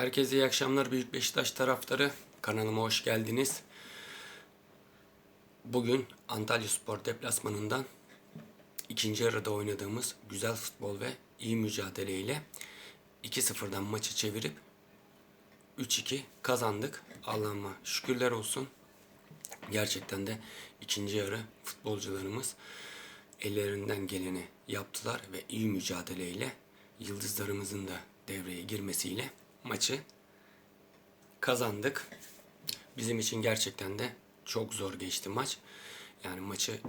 Herkese iyi akşamlar Büyük Beşiktaş taraftarı. Kanalıma hoş geldiniz. Bugün Antalya Spor deplasmanından ikinci yarıda oynadığımız güzel futbol ve iyi mücadeleyle 2-0'dan maçı çevirip 3-2 kazandık. Allah'ıma şükürler olsun. Gerçekten de ikinci yarı futbolcularımız ellerinden geleni yaptılar ve iyi mücadeleyle yıldızlarımızın da devreye girmesiyle maçı kazandık. Bizim için gerçekten de çok zor geçti maç. Yani maçı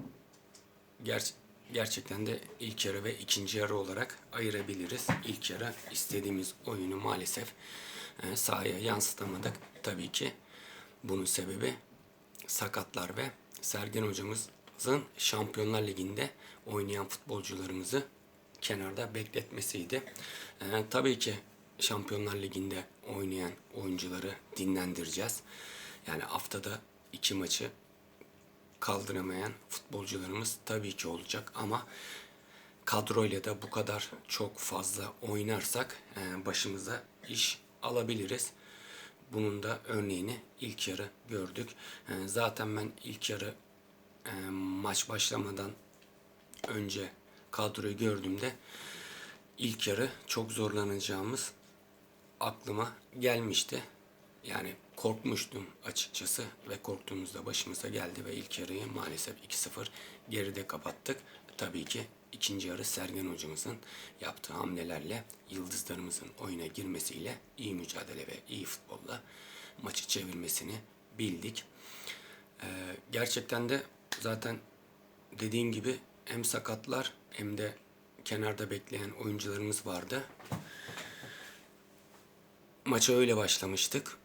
ger- gerçekten de ilk yarı ve ikinci yarı olarak ayırabiliriz. İlk yarı istediğimiz oyunu maalesef e, sahaya yansıtamadık. Tabii ki bunun sebebi sakatlar ve Sergen hocamızın Şampiyonlar Ligi'nde oynayan futbolcularımızı kenarda bekletmesiydi. Ee, tabii ki Şampiyonlar Ligi'nde oynayan oyuncuları dinlendireceğiz. Yani haftada iki maçı kaldıramayan futbolcularımız tabii ki olacak ama kadroyla da bu kadar çok fazla oynarsak e, başımıza iş alabiliriz. Bunun da örneğini ilk yarı gördük. E, Zaten ben ilk yarı e, maç başlamadan önce kadroyu gördüğümde ilk yarı çok zorlanacağımız aklıma gelmişti. Yani korkmuştum açıkçası ve korktuğumuzda başımıza geldi ve ilk yarıyı maalesef 2-0 geride kapattık. Tabii ki ikinci yarı Sergen hocamızın yaptığı hamlelerle yıldızlarımızın oyuna girmesiyle iyi mücadele ve iyi futbolla maçı çevirmesini bildik. Ee, gerçekten de zaten dediğim gibi hem sakatlar hem de kenarda bekleyen oyuncularımız vardı. Maça öyle başlamıştık.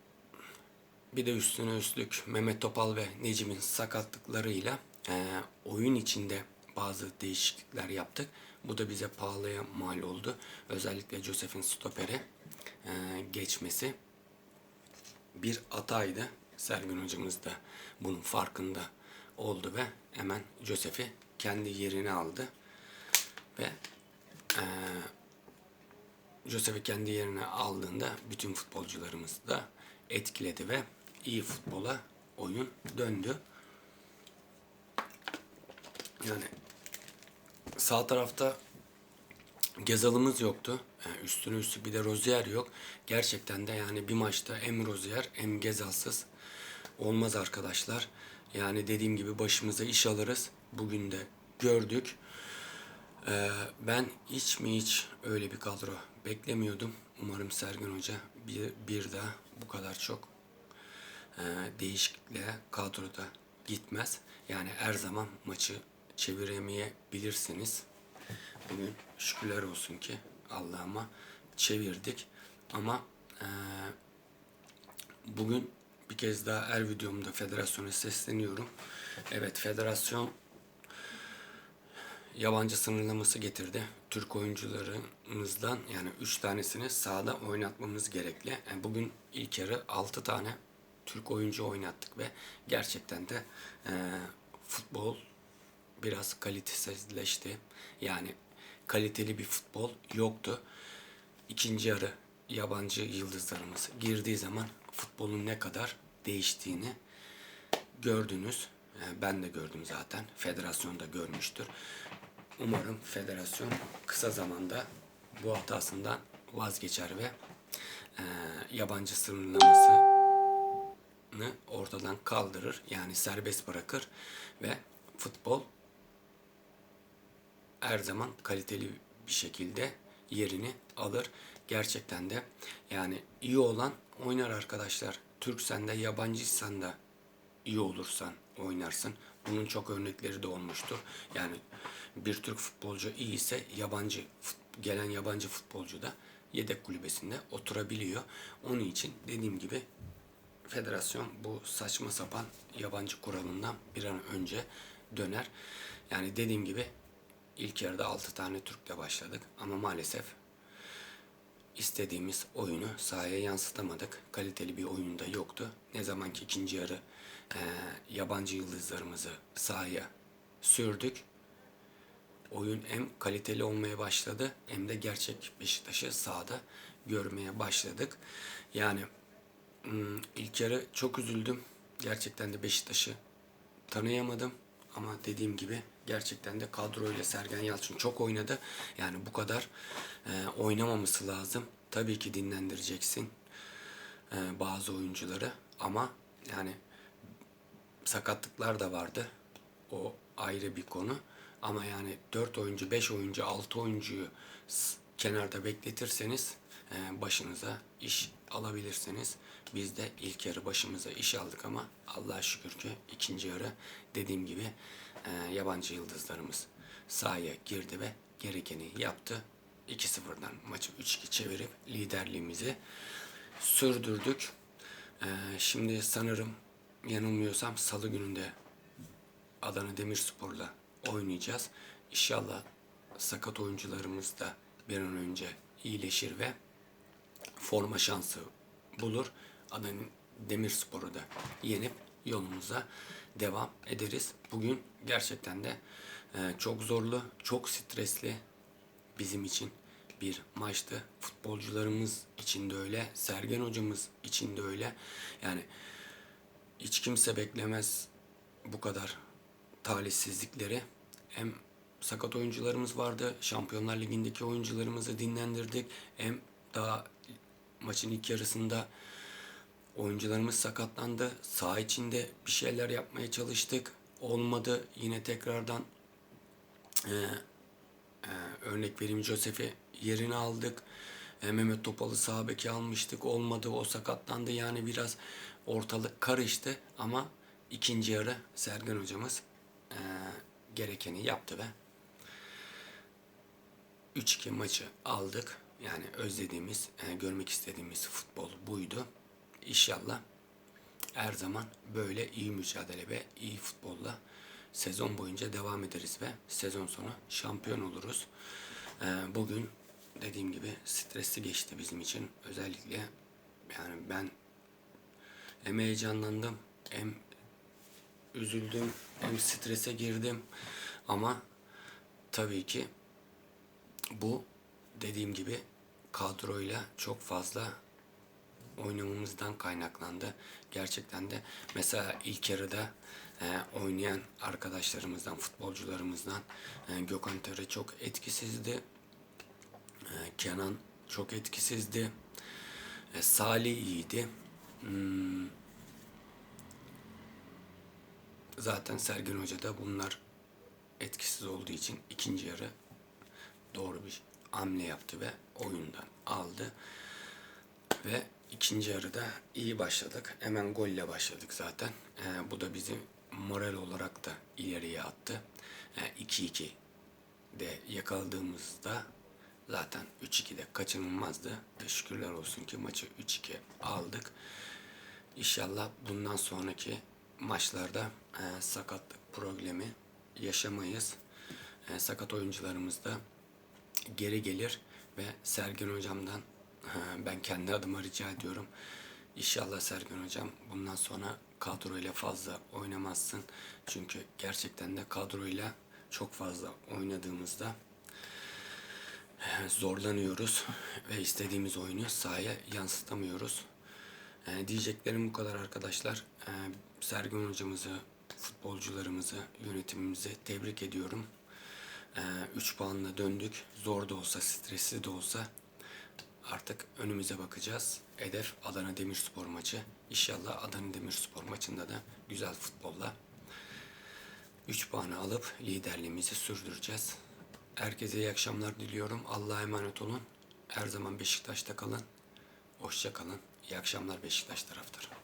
Bir de üstüne üstlük Mehmet Topal ve Necim'in sakatlıklarıyla e, oyun içinde bazı değişiklikler yaptık. Bu da bize pahalıya mal oldu. Özellikle Josef'in stopere e, geçmesi bir hataydı. Sergen hocamız da bunun farkında oldu ve hemen Josef'i kendi yerine aldı. Ve e, Josef'i kendi yerine aldığında bütün futbolcularımız da etkiledi ve iyi futbola oyun döndü. Yani sağ tarafta Gezal'ımız yoktu. Yani üstüne üstü bir de Rozier yok. Gerçekten de yani bir maçta hem Rozier hem Gezal'sız olmaz arkadaşlar. Yani dediğim gibi başımıza iş alırız. Bugün de gördük. Ee, ben hiç mi hiç öyle bir kadro beklemiyordum. Umarım Sergen Hoca bir, bir daha bu kadar çok e, değişikliğe kadroda gitmez. Yani her zaman maçı çeviremeyebilirsiniz. Bugün şükürler olsun ki Allah'ıma çevirdik. Ama e, bugün bir kez daha her videomda federasyona sesleniyorum. Evet federasyon yabancı sınırlaması getirdi. Türk oyuncularımızdan yani 3 tanesini sahada oynatmamız gerekli. Yani bugün ilk yarı 6 tane Türk oyuncu oynattık ve gerçekten de e, futbol biraz kalitesizleşti. Yani kaliteli bir futbol yoktu. İkinci yarı yabancı yıldızlarımız girdiği zaman futbolun ne kadar değiştiğini gördünüz. E, Ben de gördüm zaten. Federasyon da görmüştür. Umarım federasyon kısa zamanda bu hatasından vazgeçer ve e, yabancı sınırlamasını ortadan kaldırır. Yani serbest bırakır ve futbol her zaman kaliteli bir şekilde yerini alır. Gerçekten de yani iyi olan oynar arkadaşlar. Türksen de yabancıysan da iyi olursan oynarsın. Bunun çok örnekleri de olmuştur. Yani bir Türk futbolcu iyi ise yabancı gelen yabancı futbolcu da yedek kulübesinde oturabiliyor. Onun için dediğim gibi federasyon bu saçma sapan yabancı kuralından bir an önce döner. Yani dediğim gibi ilk yarıda 6 tane Türk'le başladık ama maalesef istediğimiz oyunu sahaya yansıtamadık. Kaliteli bir oyunda yoktu. Ne zaman ki ikinci yarı e, yabancı yıldızlarımızı sahaya sürdük. Oyun hem kaliteli olmaya başladı hem de gerçek Beşiktaş'ı sahada görmeye başladık. Yani hmm, ilk yarı çok üzüldüm. Gerçekten de Beşiktaş'ı tanıyamadım. Ama dediğim gibi gerçekten de kadroyla Sergen Yalçın çok oynadı. Yani bu kadar e, oynamaması lazım. Tabii ki dinlendireceksin e, bazı oyuncuları ama yani sakatlıklar da vardı. O ayrı bir konu. Ama yani 4 oyuncu, 5 oyuncu, 6 oyuncuyu kenarda bekletirseniz e, başınıza iş alabilirsiniz. Biz de ilk yarı başımıza iş aldık ama Allah'a şükür ki ikinci yarı dediğim gibi e, yabancı yıldızlarımız sahaya girdi ve gerekeni yaptı. 2-0'dan maçı 3-2 çevirip liderliğimizi sürdürdük. E, şimdi sanırım yanılmıyorsam salı gününde Adana Demirspor'la oynayacağız. İnşallah sakat oyuncularımız da bir an önce iyileşir ve forma şansı bulur. Adana Demirspor'u da yenip yolumuza devam ederiz. Bugün gerçekten de e, çok zorlu, çok stresli bizim için bir maçtı. Futbolcularımız için de öyle, Sergen hocamız için de öyle. Yani hiç kimse beklemez bu kadar talihsizlikleri. Hem sakat oyuncularımız vardı. Şampiyonlar Ligi'ndeki oyuncularımızı dinlendirdik. Hem daha maçın ilk yarısında oyuncularımız sakatlandı. Saha içinde bir şeyler yapmaya çalıştık. Olmadı. Yine tekrardan e, e, örnek vereyim Josef'i yerine aldık. E, Mehmet Topal'ı sağ beke almıştık. Olmadı. O sakatlandı. Yani biraz ortalık karıştı ama ikinci yarı Sergen hocamız e, gerekeni yaptı ve 3-2 maçı aldık. Yani özlediğimiz, e, görmek istediğimiz futbol buydu. İnşallah her zaman böyle iyi mücadele ve iyi futbolla sezon boyunca devam ederiz ve sezon sonu şampiyon oluruz. E, bugün dediğim gibi stresli geçti bizim için. Özellikle yani ben hem heyecanlandım hem üzüldüm hem strese girdim ama tabii ki bu dediğim gibi kadroyla çok fazla oynamamızdan kaynaklandı. Gerçekten de mesela ilk yarıda e, oynayan arkadaşlarımızdan, futbolcularımızdan e, Gökhan Töre çok etkisizdi. E, Kenan çok etkisizdi. E, Salih iyiydi. Hmm, zaten Sergen Hoca da bunlar etkisiz olduğu için ikinci yarı doğru bir hamle yaptı ve oyundan aldı. Ve ikinci yarıda iyi başladık. Hemen golle başladık zaten. Ee, bu da bizi moral olarak da ileriye attı. Ee, 2-2 de yakaladığımızda zaten 3-2'de kaçınılmazdı. Ve şükürler olsun ki maçı 3-2 aldık. İnşallah bundan sonraki maçlarda e, sakatlık problemi yaşamayız. E, sakat oyuncularımız da geri gelir ve Sergen hocamdan e, ben kendi adıma rica ediyorum. İnşallah Sergen hocam bundan sonra kadroyla fazla oynamazsın. Çünkü gerçekten de kadroyla çok fazla oynadığımızda e, zorlanıyoruz ve istediğimiz oyunu sahaya yansıtamıyoruz. E, diyeceklerim bu kadar arkadaşlar. E, Sergen hocamızı, futbolcularımızı, yönetimimizi tebrik ediyorum. 3 puanla döndük. Zor da olsa, stresli de olsa artık önümüze bakacağız. Hedef Adana Demirspor maçı. İnşallah Adana Demirspor maçında da güzel futbolla 3 puanı alıp liderliğimizi sürdüreceğiz. Herkese iyi akşamlar diliyorum. Allah'a emanet olun. Her zaman Beşiktaş'ta kalın. Hoşça kalın. İyi akşamlar Beşiktaş taraftarı.